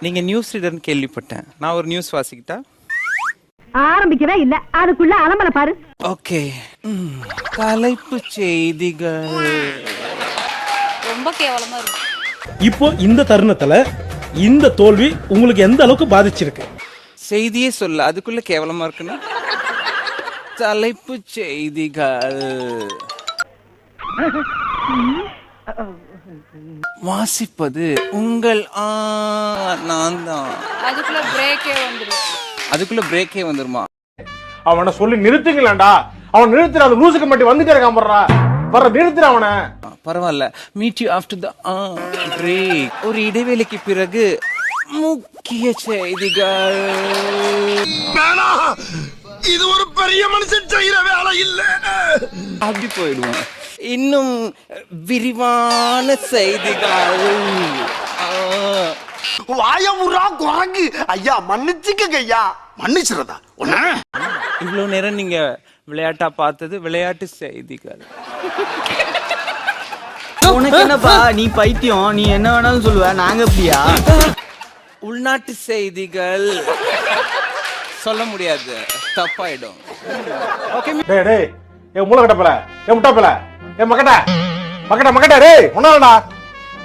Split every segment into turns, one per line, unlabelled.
நீங்க நியூஸ் ரீடர்னு கேள்விப்பட்டேன். நான் ஒரு நியூஸ் வாசிக்கிட்டா?
ஆரம்பிக்கவே இல்ல. அதுக்குள்ள அலம்பல பாரு.
ஓகே. தலைப்பு செய்திகள்.
ரொம்ப கேவலமா இருக்கு.
இப்போ இந்த தருணத்துல இந்த தோல்வி உங்களுக்கு எந்த அளவுக்கு பாதிச்சிருக்கு?
செய்தியே சொல்ல அதுக்குள்ள கேவலமா இருக்குன்னு? தலைப்பு செய்திகள். வாசிப்பது உங்கள் ஆ நான் தான்.
அதுக்குள்ள பிரேக்கே வந்துடும்
அதுக்குள்ள பிரேக்கே வந்துருமா?
அவனை சொல்லி நிறுத்துங்களேன்டா. அவன் நிறுத்துற அந்த லூசுக்கு மட்டும் வந்துட்டே இருக்கான் போடுறா வர நிறுத்துற அவனை.
பரவாயில்ல. Meet you after the break ஒரு இடைவேளைக்கு பிறகு முக்கிய செய்திகள்.
இது ஒரு பெரிய மனுஷன் செய்யற வேலை இல்ல.
அப்படி போயிடுவோம். இன்னும் விரிவான செய்திகள். ஆ,
வாயமுறா குரங்கு. ஐயா மன்னிச்சுக்கங்க ஐயா. மன்னிச்சிரதா? உன்ன
இவ்வளவு நேரம் நீங்க விளையாட்டா பார்த்தது விளையாட்டு செய்திகள்.
உனக்கு என்னப்பா? நீ பைத்தியம். நீ என்ன வேணாலும் சொல்லுவ. நாங்க எப்படியா
உள்நாட்டு செய்திகள். சொல்ல முடியாது. தப்பாயிடும். ஓகே
டேய். டேய் ஏ மூளை கட்டப்பல ஏ முட்டாப்பல ஏ மக்கட்ட மக்கட்ட மக்கட்ட டேய் ஒன்னாலடா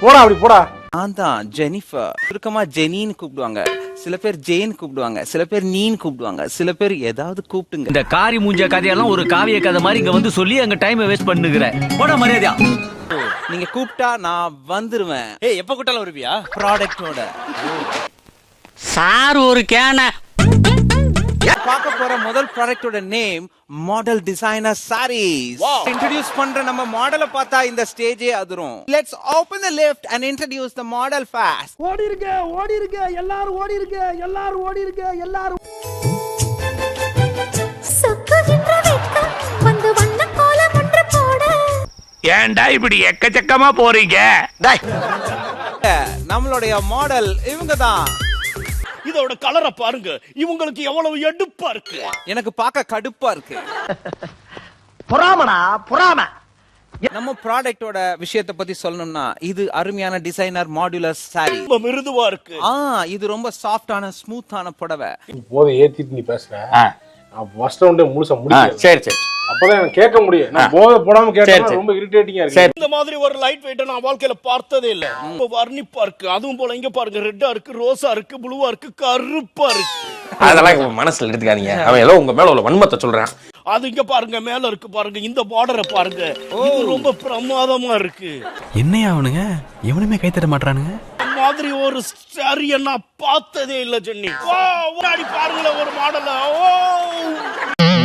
போடா அப்படி போடா.
நான் தான் ஜெனிஃபர். சுருக்கமா ஜெனின்னு கூப்பிடுவாங்க. சில பேர் ஜெயின் கூப்பிடுவாங்க. சில பேர் நீன்னு கூப்பிடுவாங்க. சில பேர் ஏதாவது கூப்பிட்டுங்க.
இந்த காரி மூஞ்ச கதையெல்லாம் ஒரு காவிய கதை மாதிரி இங்க வந்து சொல்லி அங்க டைம் வேஸ்ட் பண்ணுகிற போட மரியாதையா.
நீங்க கூப்பிட்டா நான் வந்துருவேன்.
ஏய் எப்ப கூட்டாலும் வருவியா?
ப்ராடக்டோட
சார் ஒரு கேன.
பார்க்க போற முதல் ப்ராடக்டோட name model designer sarees introduce பண்ற நம்ம மாடலை பார்த்தா இந்த ஸ்டேஜே அதிரும். Let's open the lift and introduce the model fast
ஓடி இருக்க ஓடி இருக்க எல்லாரும் ஓடி இருக்க எல்லாரும் ஓடி இருக்க எல்லாரும்.
சொக்குகின்ற வெட்கம் வந்து வண்ண கோலம் ஒன்று போட.
ஏன்டா இப்படி எக்கச்சக்கமா போறீங்க?
நம்மளுடைய மாடல் இவங்க தான்
இதோட கலரை பாருங்க. இவங்களுக்கு எவ்வளவு எடுப்பா இருக்கு?
எனக்கு பார்க்க கடுப்பா இருக்கு.
பொறாமடா பொறாம.
நம்ம ப்ராடக்ட்டோட விஷயத்தை பத்தி சொல்லணும்னா இது அருமையான டிசைனர் மாடுலர் சாரி
ரொம்ப மிருதுவா இருக்கு.
ஆ இது ரொம்ப சாஃப்டான ஸ்மூத்தான புடவை.
போதை ஏத்திட்டு நீ பேசுற. நான் ஃபர்ஸ்ட் ரவுண்டே முழுசா முடிக்கிறேன்
சரி சரி.
அப்பதான் எனக்கு கேட்க முடியும். நான் போதை போடாம கேட்டா ரொம்ப இரிட்டேட்டிங்கா இருக்கு.
இந்த மாதிரி ஒரு லைட் வெயிட்ட நான் வாழ்க்கையில பார்த்ததே இல்ல. ரொம்ப வர்ணிப்பா இருக்கு. அதுவும் போல இங்க பாருங்க. ரெட்டா இருக்கு ரோஸா இருக்கு ப்ளூவா இருக்கு கருப்பா இருக்கு.
அதெல்லாம் மனசுல எடுத்துக்காதீங்க. அவன் ஏதோ உங்க மேல உள்ள வன்மத்தை சொல்றான்.
அது இங்க பாருங்க மேல இருக்கு பாருங்க. இந்த பார்டரை பாருங்க. இது ரொம்ப பிரமாதமா இருக்கு.
என்னையா அவனுங்க? எவனுமே கை தட்ட மாட்டானுங்க
இந்த மாதிரி ஒரு சாரிய நான் பார்த்ததே இல்ல ஜென்னி. முன்னாடி பாருங்களேன் ஒரு மாடல ஓ.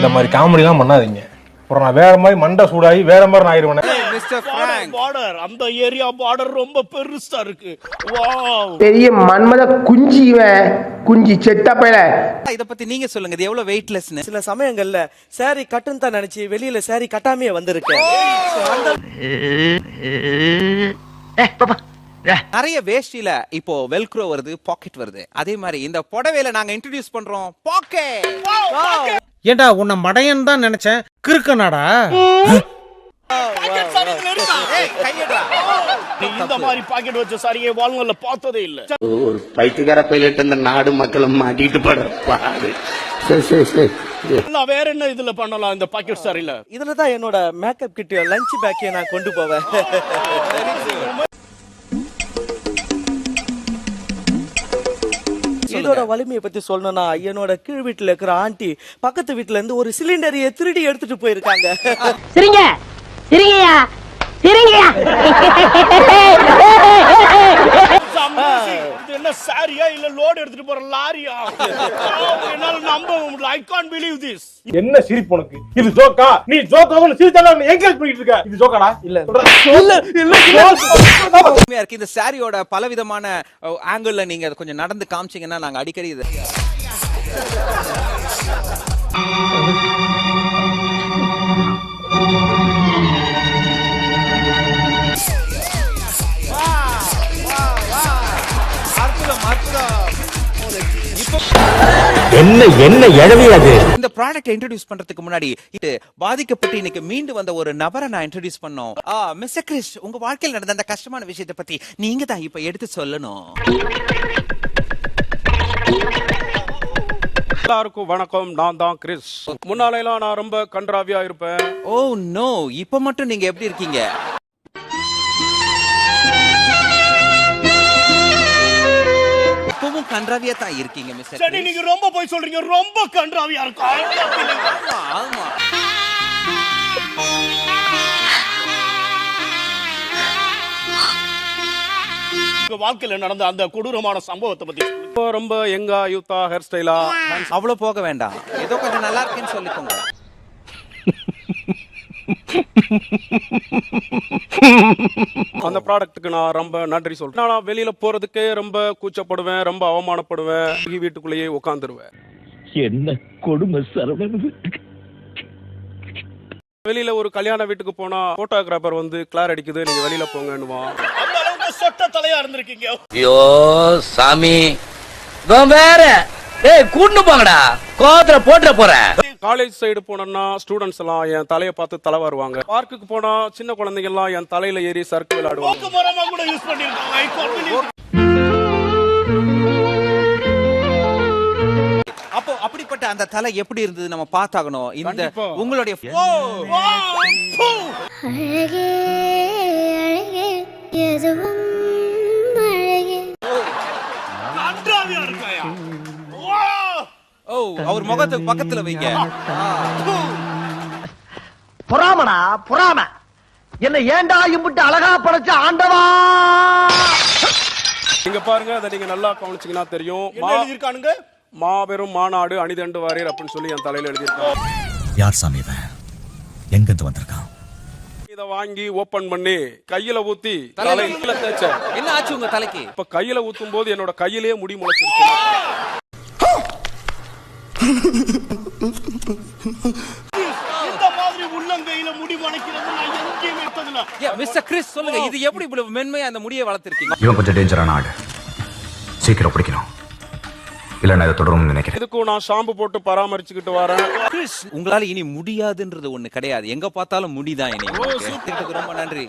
இந்த மாதிரி காமெடி எல்லாம் பண்ணாதீங்க அப்புறம் நான் வேற மாதிரி மண்டை சூடாகி வேற மாதிரி நான்
மிஸ்டர்
பார்டர் அந்த ஏரியா பார்டர் ரொம்ப பெருசா இருக்கு வாவ்
பெரிய மன்மத குஞ்சி இவன் குஞ்சி செத்த பையல
இத பத்தி நீங்க சொல்லுங்க இது எவ்வளவு வெயிட்லெஸ்னு
சில சமயங்கள்ல சாரி கட்டுன்னு தான் நினைச்சு வெளியில சாரி கட்டாமையே வந்திருக்கேன்
நிறைய வேஷ்டில இப்போ வெல்க்ரோ வருது பாக்கெட் வருது அதே மாதிரி இந்த புடவையில நாங்க இன்ட்ரோடியூஸ் பண்றோம் பாக்கெட்
ஏண்டா உன்னை மடையன் தான் நினைச்சேன். கிறுக்கனாடா?
இந்த மாதிரி பாக்கெட் வச்ச சாரியை வாழ்நாள்ல பார்த்ததே இல்ல.
ஒரு பைத்தியக்கார பைலட் இந்த நாடு மக்களும் மாட்டிட்டு படுற பாடு. சரி சரி சரி.
எல்லாம் வேற என்ன இதுல பண்ணலாம் இந்த பாக்கெட் சாரில?
இதுல தான் என்னோட மேக்கப் கிட் லஞ்ச் பேக்கே நான் கொண்டு போவேன். இதோட வலிமையை பத்தி சொல்லணும்னா என்னோட கீழ் வீட்டுல இருக்கிற ஆண்டி பக்கத்து வீட்டுல இருந்து ஒரு சிலிண்டரைய திருடி எடுத்துட்டு போயிருக்காங்க.
சிரிங்க. சிரிங்கயா
என்ன சாரியா இல்ல லோடு எடுத்துட்டு போற லாரியா? என்னால நம்ப முடியல. ஐ கான்ட் பிலீவ் திஸ்
என்ன சிரிப்பு உனக்கு? இது ஜோக்கா? நீ ஜோக்கா சிரிச்சாலும் என்கரேஜ் பண்ணிட்டு இருக்க? இது ஜோக்காடா?
இல்ல.
இல்ல இல்ல
உண்மையா இருக்கு இந்த சாரியோட பலவிதமான ஆங்கிள் நீங்க அதை கொஞ்சம் நடந்து காமிச்சீங்கன்னா நாங்க அடிக்கடி இதை
என்ன என்ன இழவி அது?
இந்த ப்ராடக்ட் இன்ட்ரோடியூஸ் பண்றதுக்கு முன்னாடி இது பாதிக்கப்பட்டு இன்னைக்கு மீண்டு வந்த ஒரு நபரை நான் இன்ட்ரோடியூஸ் பண்ணோம். மிஸ்டர் கிறிஸ் உங்க வாழ்க்கையில் நடந்த அந்த கஷ்டமான விஷயத்தை பத்தி நீங்க தான் இப்ப எடுத்து சொல்லணும்.
எல்லாருக்கும் வணக்கம் நான் தான் கிறிஸ் முன்னாலையெல்லாம் நான் ரொம்ப கன்றாவியா இருப்பேன்.
Oh, ஓ நோ இப்ப மட்டும் நீங்க எப்படி இருக்கீங்க? இப்பவும் கன்றாவியா தான் இருக்கீங்க மிஸ்டர்
சரி நீங்க ரொம்ப போய் சொல்றீங்க. ரொம்ப கன்றாவியா இருக்கும்.
ஆமா
உங்க வாழ்க்கையில நடந்த அந்த கொடூரமான சம்பவத்தை பத்தி இப்போ ரொம்ப எங்கா யூத்தா ஹேர் ஸ்டைலா
அவ்வளவு போக வேண்டாம். ஏதோ கொஞ்சம் நல்லா இருக்குன்னு சொல்லிக்கோங்க.
அந்த ப்ராடக்ட்டுக்கு நான் ரொம்ப நன்றி சொல்றேன். நான் வெளியில போறதுக்கே ரொம்ப கூச்சப்படுவேன் ரொம்ப அவமானப்படுவேன். வீட்டுக்குள்ளேயே உட்காந்துருவேன்
என்ன கொடுமை சரவணன்
வெளியில ஒரு கல்யாண வீட்டுக்கு போனா போட்டோகிராஃபர் வந்து கிளார் அடிக்குது நீங்க வெளியில போங்கன்னுவான். சொட்ட தலையா இருந்திருக்கீங்க.
ஐயோ சாமி. வேற. ஏய் கூண்டு போங்கடா. கோவத்துல போட்டுற போறேன்
காலேஜ் சைடு போனோம்னா ஸ்டூடெண்ட்ஸ் எல்லாம் என் தலையை பார்த்து தலை வருவாங்க. பார்க்குக்கு போனா சின்ன குழந்தைங்க எல்லாம் என் தலையில ஏறி சறுக்கு விளையாடுவாங்க. கூட யூஸ்
அப்போ அப்படிப்பட்ட அந்த தலை எப்படி இருந்தது நம்ம பார்த்தாகணும். இந்த. உங்களுடைய
அழகே அழகே எதுவும் அழகே
ஓ அவர் முகத்துக்கு பக்கத்துல வைங்க.
பொறாமடா பொறாம. என்ன ஏண்டா இம்புட்டு அழகா படைச்ச ஆண்டவா?
நீங்க பாருங்க அதை நீங்க நல்லா கவனிச்சீங்கன்னா தெரியும். எழுதிருக்கானுங்க மாபெரும் மாநாடு அணிதண்டு வாரியர் அப்படின்னு சொல்லி என் தலையில எழுதியிருக்காங்க.
யார் சாமி இவன்? எங்கிருந்து வந்திருக்கான்?
இத வாங்கி ஓபன் பண்ணி கையில ஊத்தி தலையில தேய்ச்சேன்.
என்ன ஆச்சு உங்க தலைக்கு?
இப்ப கையில ஊத்தும் போது என்னோட கையிலேயே முடி முளைச்சிருச்சு. இந்த மாதிரி உள்ளங்கையில முடி முளைக்கிறது நான் எங்கேயுமே எடுத்ததில்ல.
மிஸ்டர் கிறிஸ் சொல்லுங்க இது எப்படி இவ்வளவு மென்மையா அந்த முடியை வளர்த்திருக்கீங்க?
இவன் கொஞ்சம் டேஞ்சரான ஆடு சீக்கிரம் பிடிக்கணும். இல்ல நான் இதை தொடரும்னு நினைக்கிறேன்.
இதுக்கும் நான் ஷாம்பு போட்டு பராமரிச்சுக்கிட்டு வரேன்.
கிறிஸ் உங்களால இனி முடியாதுன்றது ஒண்ணு கிடையாது. எங்க பார்த்தாலும் முடிதான் இனி. ரொம்ப நன்றி.